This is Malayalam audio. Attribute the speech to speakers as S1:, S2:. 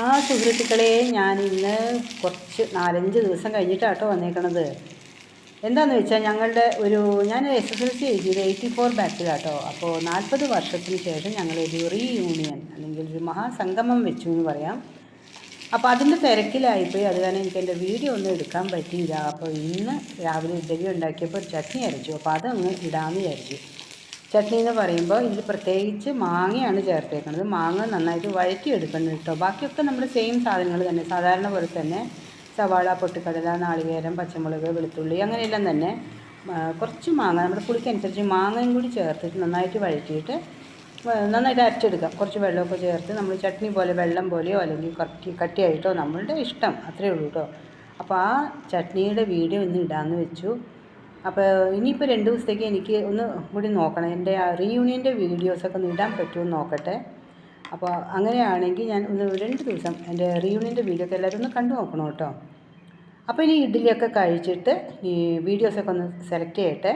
S1: ആ സുഹൃത്തുക്കളെ ഞാൻ ഇന്ന് കുറച്ച് നാലഞ്ച് ദിവസം കഴിഞ്ഞിട്ടാട്ടോ വന്നേക്കണത്. എന്താണെന്ന് വെച്ചാൽ ഞങ്ങളുടെ ഒരു ഞാൻ എസ് എസ് എൽ സി എഴുതിയത് എയ്റ്റി ഫോർ ബാച്ചിലാട്ടോ അപ്പോൾ നാൽപ്പത് വർഷത്തിന് ശേഷം ഞങ്ങളൊരു റീയൂണിയൻ അല്ലെങ്കിൽ ഒരു മഹാസംഗമം വെച്ചു എന്ന് പറയാം. അപ്പോൾ അതിന്റെ തിരക്കിലായിപ്പോയി. അത് കാരണം എനിക്ക് എന്റെ വീഡിയോ ഒന്നും എടുക്കാൻ പറ്റിയില്ല. അപ്പോൾ ഇന്ന് രാവിലെ ഇഡലി ഉണ്ടാക്കിയപ്പോൾ ചട്നി അരച്ചു. അപ്പോൾ അതങ്ങ് ഇടാമെന്ന് വിചാരിച്ചു. ചട്നി എന്ന് പറയുമ്പോൾ ഇതിൽ പ്രത്യേകിച്ച് മാങ്ങയാണ് ചേർത്തേക്കുന്നത് മാങ്ങ നന്നായിട്ട് വഴറ്റി എടുക്കണം കേട്ടോ. ബാക്കിയൊക്കെ നമ്മൾ സെയിം സാധനങ്ങൾ തന്നെ. സാധാരണ പോലെ തന്നെ സവാള പൊട്ടിക്കടല നാളികേരം പച്ചമുളക് വെളുത്തുള്ളി അങ്ങനെയെല്ലാം തന്നെ കുറച്ച് മാങ്ങ നമ്മുടെ പുളിക്കനുസരിച്ച് മാങ്ങയും കൂടി ചേർത്തിട്ട് നന്നായിട്ട് വഴറ്റിയിട്ട് നന്നായിട്ട് അരച്ചെടുക്കാം. കുറച്ച് വെള്ളമൊക്കെ ചേർത്ത് നമ്മൾ ചട്നി പോലെ വെള്ളം പോലെയോ അല്ലെങ്കിൽ കട്ടി കട്ടിയായിട്ടോ നമ്മളുടെ ഇഷ്ടം. അത്രയേ ഉള്ളൂ കേട്ടോ. അപ്പോൾ ആ ചട്നിയുടെ വീഡിയോ ഇന്ന് ഇടാമെന്ന് വെച്ചു. അപ്പോൾ ഇനിയിപ്പോൾ രണ്ട് ദിവസത്തേക്ക് എനിക്ക് ഒന്ന് കൂടി നോക്കണം. എന്റെ ആ റീയൂണിയന്റെ വീഡിയോസൊക്കെ ഒന്ന് ഇടാൻ പറ്റുമോ എന്ന് നോക്കട്ടെ. അപ്പോൾ അങ്ങനെയാണെങ്കിൽ ഞാൻ ഒന്ന് രണ്ട് ദിവസം എന്റെ റീയൂണിയന്റെ വീഡിയോ ഒക്കെ എല്ലാവരും ഒന്ന് കണ്ടു നോക്കണം കേട്ടോ. അപ്പോൾ ഇനി ഇഡ്ഡലിയൊക്കെ കഴിച്ചിട്ട് ഈ വീഡിയോസൊക്കെ ഒന്ന് സെലക്ട് ചെയ്യട്ടെ.